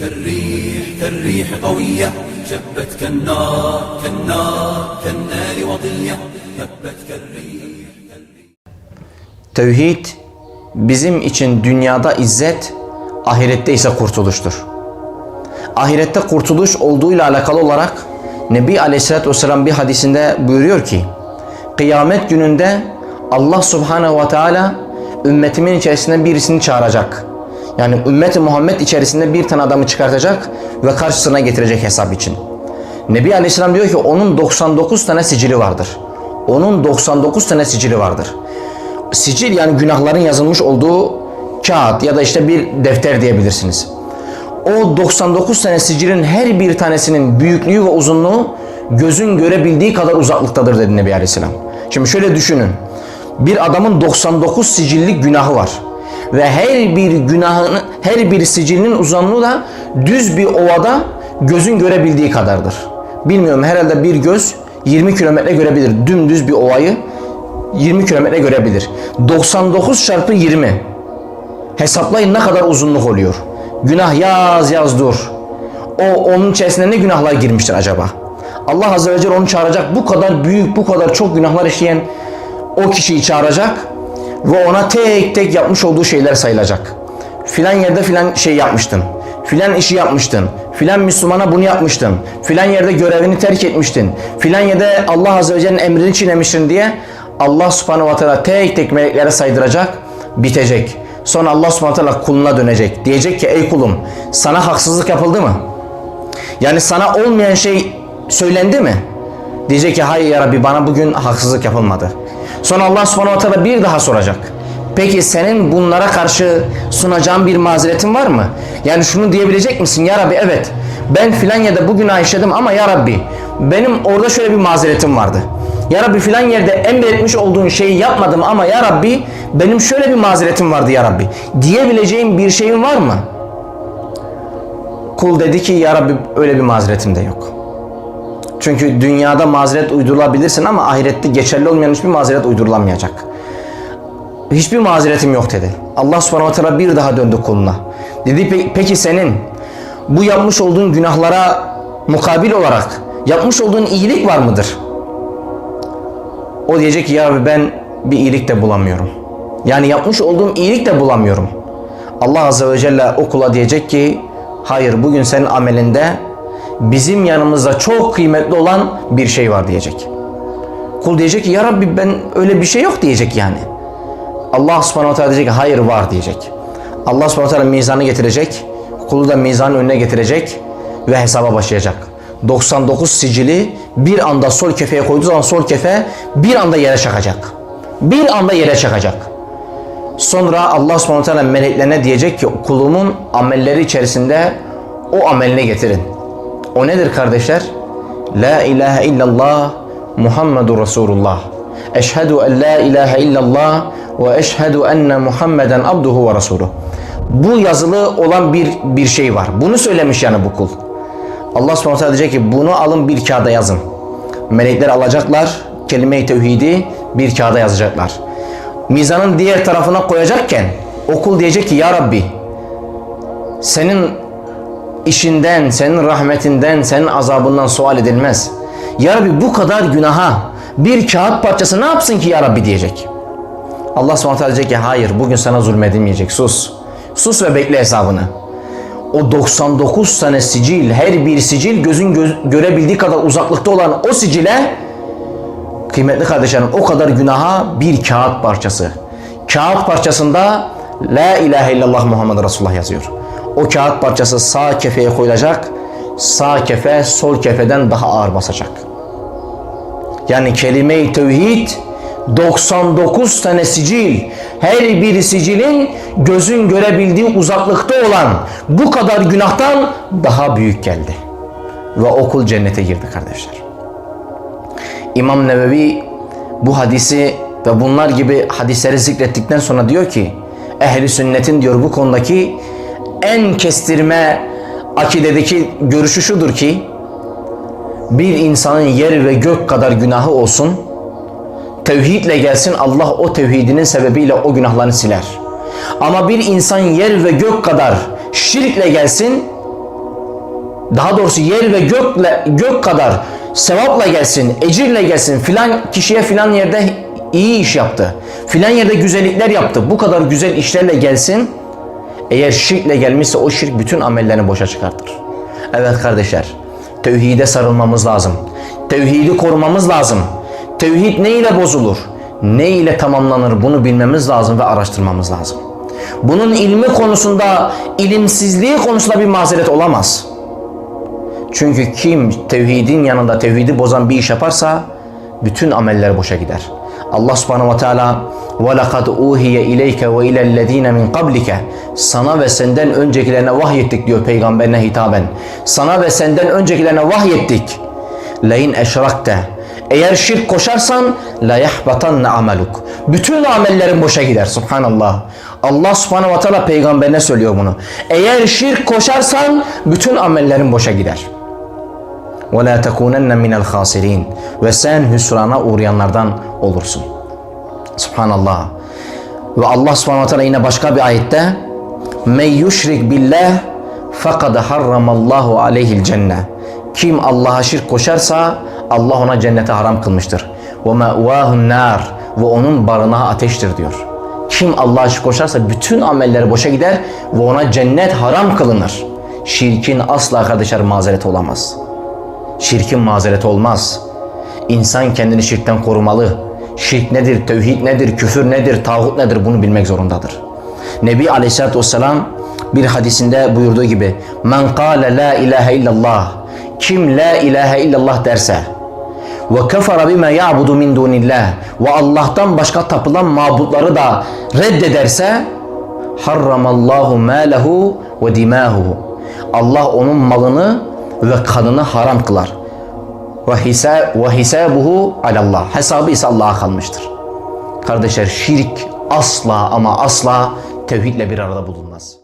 كالريح كالريح قوية شبت كالنار كالنار كالنار وضية هبت كالريح Tevhid bizim için dünyada izzet, ahirette ise kurtuluştur. Ahirette kurtuluş olduğuyla alakalı olarak Nebi Aleyhisselatü Vesselam bir hadisinde buyuruyor ki Kıyamet gününde Allah Subhanahu ve Teala ümmetimin içerisinde birisini çağıracak. Yani ümmeti Muhammed içerisinde bir tane adamı çıkartacak ve karşısına getirecek hesap için. Nebi Aleyhisselam diyor ki onun 99 tane sicili vardır. Onun 99 tane sicili vardır. Sicil yani günahların yazılmış olduğu kağıt ya da işte bir defter diyebilirsiniz. O 99 tane sicilin her bir tanesinin büyüklüğü ve uzunluğu gözün görebildiği kadar uzaklıktadır dedi Nebi Aleyhisselam. Şimdi şöyle düşünün. Bir adamın 99 sicillik günahı var. Ve her bir günahın, her bir sicilinin uzunluğu da düz bir ovada gözün görebildiği kadardır. Bilmiyorum herhalde bir göz 20 kilometre görebilir. Dümdüz bir ovayı 20 kilometre görebilir. 99 çarpı 20. Hesaplayın ne kadar uzunluk oluyor. Günah yaz yaz dur. O onun içerisine ne günahlar girmiştir acaba? Allah Azze ve Celle onu çağıracak. Bu kadar büyük, bu kadar çok günahlar işleyen o kişiyi çağıracak ve ona tek tek yapmış olduğu şeyler sayılacak. Filan yerde filan şey yapmıştın. Filan işi yapmıştın. Filan Müslümana bunu yapmıştın. Filan yerde görevini terk etmiştin. Filan yerde Allah Azze ve Celle'nin emrini çiğnemiştin diye Allah Subhanahu ve Teala tek tek meleklere saydıracak, bitecek. Sonra Allah Subhanahu ve Teala kuluna dönecek. Diyecek ki ey kulum sana haksızlık yapıldı mı? Yani sana olmayan şey söylendi mi? Diyecek ki hayır ya Rabbi bana bugün haksızlık yapılmadı. Sonra Allah subhanahu wa ta'ala bir daha soracak. Peki senin bunlara karşı sunacağın bir mazeretin var mı? Yani şunu diyebilecek misin? Ya Rabbi evet ben filan yerde bu günah işledim ama ya Rabbi benim orada şöyle bir mazeretim vardı. Ya Rabbi filan yerde emretmiş olduğun şeyi yapmadım ama ya Rabbi benim şöyle bir mazeretim vardı ya Rabbi. Diyebileceğin bir şeyin var mı? Kul dedi ki ya Rabbi öyle bir mazeretim de yok. Çünkü dünyada mazeret uydurulabilirsin ama ahirette geçerli olmayan hiçbir mazeret uydurulamayacak. Hiçbir mazeretim yok dedi. Allah subhanahu wa ta'ala bir daha döndü kuluna. Dedi "Pe- peki senin bu yapmış olduğun günahlara mukabil olarak yapmış olduğun iyilik var mıdır? O diyecek ki ya Rabbi ben bir iyilik de bulamıyorum. Yani yapmış olduğum iyilik de bulamıyorum. Allah Azze ve Celle o kula diyecek ki hayır bugün senin amelinde bizim yanımızda çok kıymetli olan bir şey var diyecek. Kul diyecek ki ya Rabbi ben öyle bir şey yok diyecek yani. Allah subhanahu teala diyecek hayır var diyecek. Allah subhanahu teala mizanı getirecek. Kulu da mizanın önüne getirecek ve hesaba başlayacak. 99 sicili bir anda sol kefeye koyduğu zaman sol kefe bir anda yere çakacak. Bir anda yere çakacak. Sonra Allah subhanahu teala meleklerine diyecek ki kulumun amelleri içerisinde o amelini getirin. O nedir kardeşler? La ilahe illallah Muhammedur Resulullah. Eşhedü en la ilahe illallah ve eşhedü enne Muhammeden abduhu ve resuluh. Bu yazılı olan bir bir şey var. Bunu söylemiş yani bu kul. Allah subhanahu teala diyecek ki bunu alın bir kağıda yazın. Melekler alacaklar kelime-i tevhidi bir kağıda yazacaklar. Mizanın diğer tarafına koyacakken okul diyecek ki ya Rabbi senin işinden, senin rahmetinden, senin azabından sual edilmez. Ya Rabbi bu kadar günaha bir kağıt parçası ne yapsın ki ya Rabbi diyecek. Allah subhanahu diyecek ki hayır bugün sana zulmedilmeyecek sus. Sus ve bekle hesabını. O 99 tane sicil, her bir sicil gözün gö- görebildiği kadar uzaklıkta olan o sicile kıymetli kardeşlerim o kadar günaha bir kağıt parçası. Kağıt parçasında La ilahe illallah Muhammed Resulullah yazıyor. O kağıt parçası sağ kefeye koyulacak. Sağ kefe sol kefeden daha ağır basacak. Yani kelime-i tevhid 99 tane sicil. Her bir sicilin gözün görebildiği uzaklıkta olan bu kadar günahtan daha büyük geldi. Ve okul cennete girdi kardeşler. İmam Nevevi bu hadisi ve bunlar gibi hadisleri zikrettikten sonra diyor ki ehli sünnetin diyor bu konudaki en kestirme akidedeki görüşü şudur ki bir insanın yer ve gök kadar günahı olsun tevhidle gelsin Allah o tevhidinin sebebiyle o günahlarını siler. Ama bir insan yer ve gök kadar şirkle gelsin daha doğrusu yer ve gökle gök kadar sevapla gelsin, ecirle gelsin. Filan kişiye filan yerde iyi iş yaptı. Filan yerde güzellikler yaptı. Bu kadar güzel işlerle gelsin. Eğer şirkle gelmişse o şirk bütün amellerini boşa çıkartır. Evet kardeşler, tevhide sarılmamız lazım. Tevhidi korumamız lazım. Tevhid ne ile bozulur? Ne ile tamamlanır bunu bilmemiz lazım ve araştırmamız lazım. Bunun ilmi konusunda, ilimsizliği konusunda bir mazeret olamaz. Çünkü kim tevhidin yanında tevhidi bozan bir iş yaparsa bütün ameller boşa gider. Allah subhanahu ve teala وَلَقَدْ اُوْهِيَ اِلَيْكَ وَاِلَى الَّذ۪ينَ مِنْ قَبْلِكَ Sana ve senden öncekilerine vahyettik diyor peygamberine hitaben. Sana ve senden öncekilerine vahyettik. لَاِنْ اَشْرَكْتَ Eğer şirk koşarsan la yahbatanna ameluk. Bütün amellerin boşa gider. Subhanallah. Allah subhanahu ve teala peygamberine söylüyor bunu. Eğer şirk koşarsan bütün amellerin boşa gider. ve la tekunenne minel hasirin ve sen hüsrana uğrayanlardan olursun. Subhanallah. Ve Allah subhanahu teala yine başka bir ayette men yuşrik billah fakad harramallahu aleyhil cenne. Kim Allah'a şirk koşarsa Allah ona cennete haram kılmıştır. Ve ma'vahun nar ve onun barınağı ateştir diyor. Kim Allah'a şirk koşarsa bütün amelleri boşa gider ve ona cennet haram kılınır. Şirkin asla kardeşler mazereti olamaz.'' Şirkin mazereti olmaz. İnsan kendini şirkten korumalı. Şirk nedir, tevhid nedir, küfür nedir, tağut nedir bunu bilmek zorundadır. Nebi Aleyhisselatü Vesselam bir hadisinde buyurduğu gibi Men kâle la ilahe illallah Kim la ilahe illallah derse ve kefara bima ya'budu min dunillah ve Allah'tan başka tapılan mabutları da reddederse harramallahu malehu ve dimahu Allah onun malını ve kanını haram kılar. Ve hisabuhu alallah. Hesabı ise Allah'a kalmıştır. Kardeşler şirk asla ama asla tevhidle bir arada bulunmaz.